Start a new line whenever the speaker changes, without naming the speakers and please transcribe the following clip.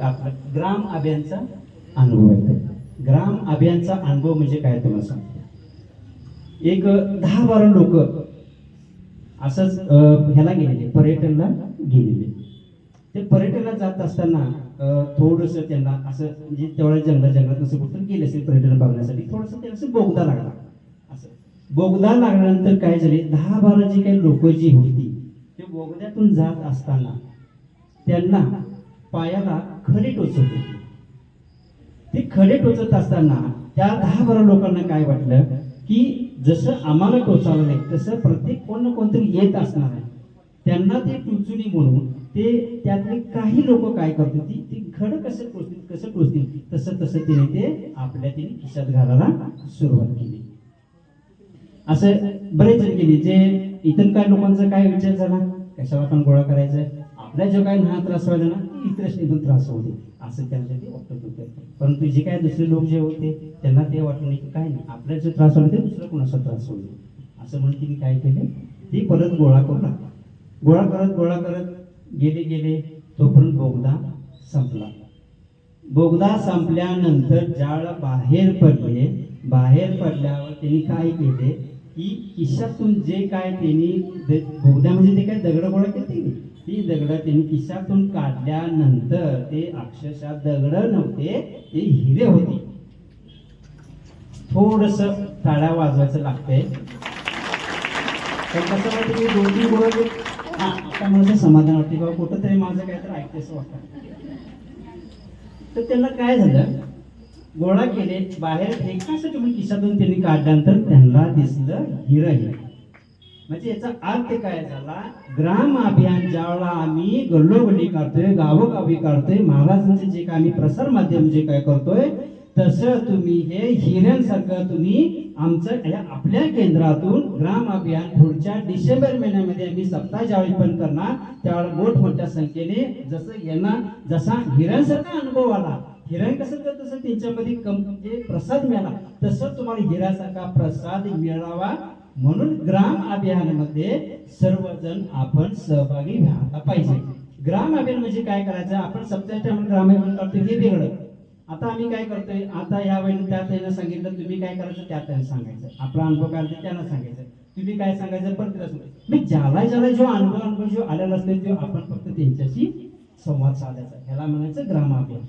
आपला ग्राम अभियानचा अनुभव आहे. ग्राम अभियानचा अनुभव म्हणजे काय तुम्हाला सांगतो? एक दहा बारा लोक असंच ह्याला गेलेले पर्यटनला गेलेले. ते पर्यटनाला जात असताना थोडस त्यांना असं म्हणजे तेवढ्या जंगला जंगलात असं कुठं गेले असेल पर्यटन बघण्यासाठी थोडस त्यांना असं बोगदा लागला. असं. बोगदा लागल्यानंतर काय झाले? दहा बारा जी काही लोक जी होती ते बोगद्यातून जात असताना त्यांना पायाला खडे टोचत ते खडे टोचत असताना त्या दहा बारा लोकांना काय वाटलं? की जसं आम्हाला टोचावलं नाही तसं प्रत्येक कोण ना कोणतरी येत असणार आहे. त्यांना ते टोचुनी म्हणून ते त्यातले काही लोक काय करतात ती ती खड कसं टोचतील कसं टोचतील? तसं तसं तिने ते आपल्या तिने खिशात घालायला सुरुवात केली. असं बरेच जण गेले जे इतर काय लोकांचा काय विचार झाला? कशाला आपण गोळा करायचा आपल्या जो काय लहान त्रास व्हायला ना इतरच पण त्रास होऊ दे असं त्यांच्यासाठी ते वाटत होते. परंतु जे काय दुसरे लोक जे होते त्यांना ते वाटलं नाही की काय नाही. आपल्या जो त्रास होईल ते दुसरा कोणाचा त्रास होऊ दे असं म्हणून तिने काय केले? ती परत गोळा करू लागला. गोळा करत गोळा करत गेले गेले. तोपर्यंत बोगदा संपला. बोगदा संपल्यानंतर जाळ बाहेर पडले. बाहेर पडल्यावर त्यांनी काय केले? की किशातून जे काय त्यांनी द- बोगद्यामध्ये म्हणजे ते काय दगड गोळा केली? ती दगड त्यांनी खिशातून काढल्यानंतर ते अक्षरशः दगड नव्हते ते हिरे होते. थोडस टाळ्या वाजवायचं लागतंय. तर कसं वाटतं की दोन तीन हा आता मला समाधान वाटते बाबा कुठं तरी माझं काहीतरी तर असं वाटतं. तर त्यांना काय झालं? गोळा केले. बाहेर फेकण्यासाठी म्हणून खिशातून त्यांनी काढल्यानंतर त्यांना दिसलं हिरं हिरही म्हणजे याचा अर्थ काय झाला? ग्राम अभियान ज्यावेळेला आम्ही गल्लोगल्ली काढतोय गावोगावी काढतोय महाराजांचे जे काय आम्ही प्रसार माध्यम जे काय करतोय तसं तुम्ही हे हिऱ्यांसारखं तुम्ही आमचं आपल्या केंद्रातून ग्राम अभियान पुढच्या डिसेंबर महिन्यामध्ये आम्ही सप्ताह ज्यावेळी पण करणार त्यावेळेला मोठमोठ्या संख्येने जसं यांना जसा हिऱ्यांसारखा अनुभव आला हिरण कसं तर तसं त्यांच्यामध्ये कम प्रसाद मिळाला तसं तुम्हाला हिऱ्यासारखा प्रसाद मिळावा म्हणून ग्राम अभियानामध्ये सर्वजण आपण सहभागी व्हायला पाहिजे. ग्राम अभियान म्हणजे काय करायचं? आपण सप्ताह टाइम ग्राम अभियान करतोय हे वेगळं. आता आम्ही काय करतोय? आता या वेळेला त्या त्यांना सांगितलं तुम्ही काय करायचं? त्या त्यांना सांगायचं. आपला अनुभव काय त्यांना सांगायचं. तुम्ही काय सांगायचं? पण तिला सांगायचं. मी ज्याला ज्याला जो अनुभव अनुभव जो आलेला असतो तो आपण फक्त त्यांच्याशी संवाद साधायचा. ह्याला म्हणायचं ग्राम अभियान.